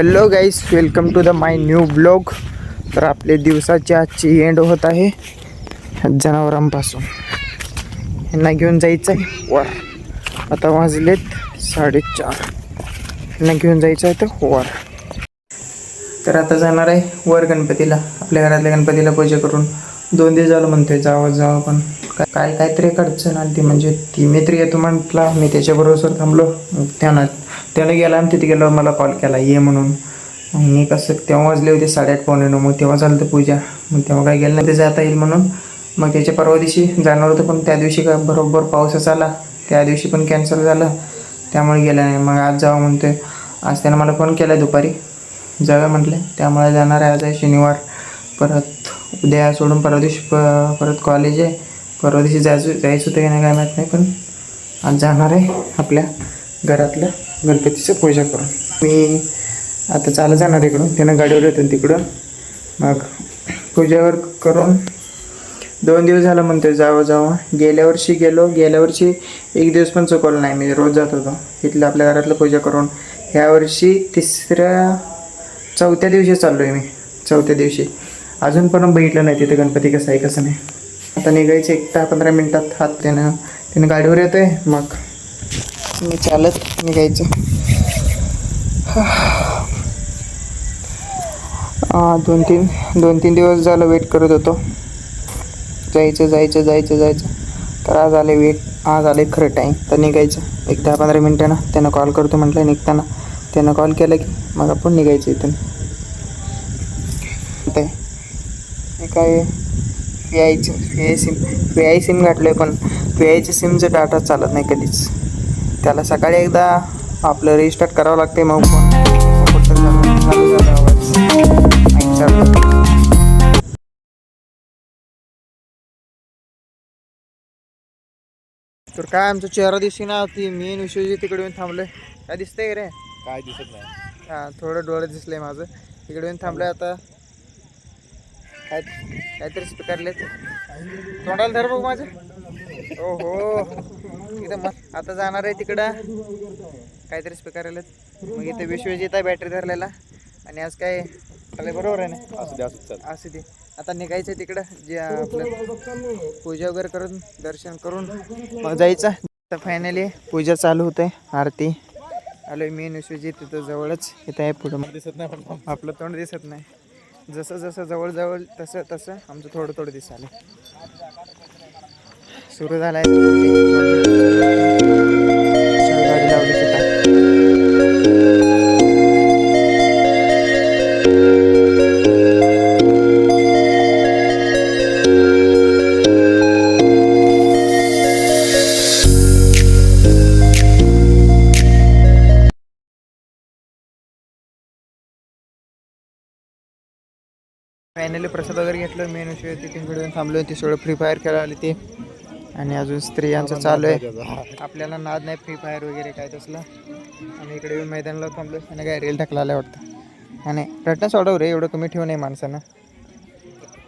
Hello guys welcome to the my new blog तर आपले दिवसाची आजची एंड होत आहे जनावरांपासून. यांना घेऊन जायचं आहे वर. आता वाजलेत साडेचार. यांना घेऊन जायचं आहे तर वर. तर आता जाणार आहे वर गणपतीला. आपल्या घरातल्या गणपतीला पूजा करून. दोन दिवस झालं म्हणतोय जावं जावं पण. काय काहीतरी एक अडचण आली ती म्हणजे ती मित्र येतो म्हटला. मी त्याच्याबरोबर थांबलो. मग त्यानं त्यानं गेला आणि तिथे गेलो मला कॉल केला. ये म्हणून. मी कसं तेव्हा वाजले होते साडेआठ पावणे नऊ मग तेव्हा झालं होतं पूजा. मग तेव्हा काय गेलं नाही. ते जाता येईल म्हणून. मग त्याच्या परवा दिवशी जाणार होतं पण त्या दिवशी का बरोबर पाऊसच आला. त्या दिवशी पण कॅन्सल झालं. त्यामुळे गेलं नाही. मग आज जावं म्हणतोय. आज त्यानं मला फोन केला दुपारी. जाऊया म्हटलं. त्यामुळे जाणार आहे आज आहे शनिवार. परत उद्या सोडून परवा दिवशी प परत कॉलेज आहे. परवा दिवशी जायचं जायचं होतं की नाही काय माहीत नाही पण आज जाणार आहे आपल्या घरातल्या गणपतीचं पूजा करून. मी आता चालत जाणार इकडून. त्यानं गाडीवर येतो तिकडं मग पूजावर करून दोन दिवस झालं म्हणतो जावं जावं. गेल्या वर्षी गेलो. गेल्या वर्षी एक दिवस पण चुकवलं नाही. मी रोज जात होतो. इथलं आपल्या घरातलं पूजा करून. ह्या वर्षी तिसऱ्या चौथ्या दिवशी चाललो आहे मी. चौथ्या दिवशी. अजून पण बघितलं नाही तिथे गणपती कसं आहे कसं नाही. आता निघायचे एक दहा पंधरा मिनटात हात त्यानं त्यानं गाडीवर येतो आहे मग मी चालत निघायचं. दोन तीन दोन तीन दिवस झालं वेट करत होतो. जायचं जायचं जायचं जायचं. तर आज आले वेट आज आले खरं टाईम तर निघायचं. एक दहा पंधरा मिनटानं त्यानं कॉल करतो म्हटलं निघताना. त्यानं कॉल केला की मग आपण निघायचं इथून. ते. काय? V आयचं V I SIM V I SIM घातलं आहे पण व्ही आयचं सिमचं डाटा चालत नाही कधीच. त्याला सकाळी एकदा आपलं रिस्टार्ट करावं लागते मग. तर काय आमचा चेहरा दिसती ना ती मेन विषय तिकडे येऊन थांबलोय. काय दिसतंय रे? काय दिसत नाही. हा थोडं डोळं दिसलंय माझं. इकडे येऊन थांबलंय आता. काय काहीतरी स्पीकरले तोंडाला धर बघ माझं. ओ हो इथं मग आता जाणार आहे तिकडं. काहीतरी स्पीकर आलेत मग इथे विश्वजित आहे बॅटरी धरलेला. आणि आज काय चालेल बरोबर आहे ना? असू दे असू चल असू दे. आता निघायचं तिकडं. जे आपलं पूजा वगैरे करून दर्शन करून मग जायचं. तर फायनली पूजा चालू होते. आरती. आलोय मेन विश्वजित तिथं जवळच. इथं आहे पुढं. दिसत नाही पण आपलं तोंड दिसत नाही. जसं जसं जवळजवळ तसं तसं आमचं थोडं थोडं दिसालं सुरू झालं आहे फायनली प्रसाद वगैरे घेतलं. मेन विषय तिकडे येऊन थांबलो ती सगळं फ्री फायर खेळायला आली ते. आणि अजून स्त्रियांचं चालू आहे. आपल्याला नाद नाही फ्री फायर वगैरे काय तसलं. आणि इकडे येऊन मैदानाला थांबलो आणि काय रेल टाकला आलं वाटतं. आणि रटणं सोडव रे एवढं कमी ठेवू नये माणसानं.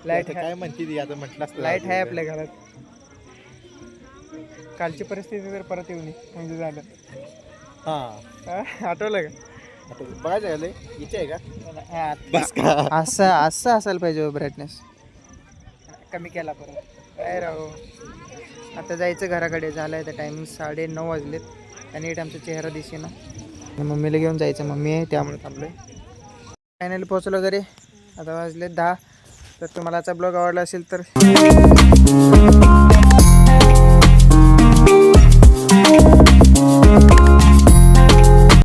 लाइट काय म्हणते ती? आता म्हटलं लाइट आहे आपल्या घरात. कालची परिस्थिती तर परत येऊ नये म्हणजे झालं. हा. हा, आठवलं का? आता बघायचं झालं इथे आहे का? हा, बस का? असं असं असायला पाहिजे ब्राईटनेस कमी केला परत. काय राहू आता जायचं घराकडे झालं आहे तर टायमिंग साडे नऊ वाजलेत. आणि आमचा चेहरा दिसे ना आणि मम्मीला घेऊन जायचं मम्मी आहे त्यामुळे थांबलो आहे फायनली पोचलो घरी. आता वाजले दहा. तर तुम्हाला आजचा ब्लॉग आवडला असेल तर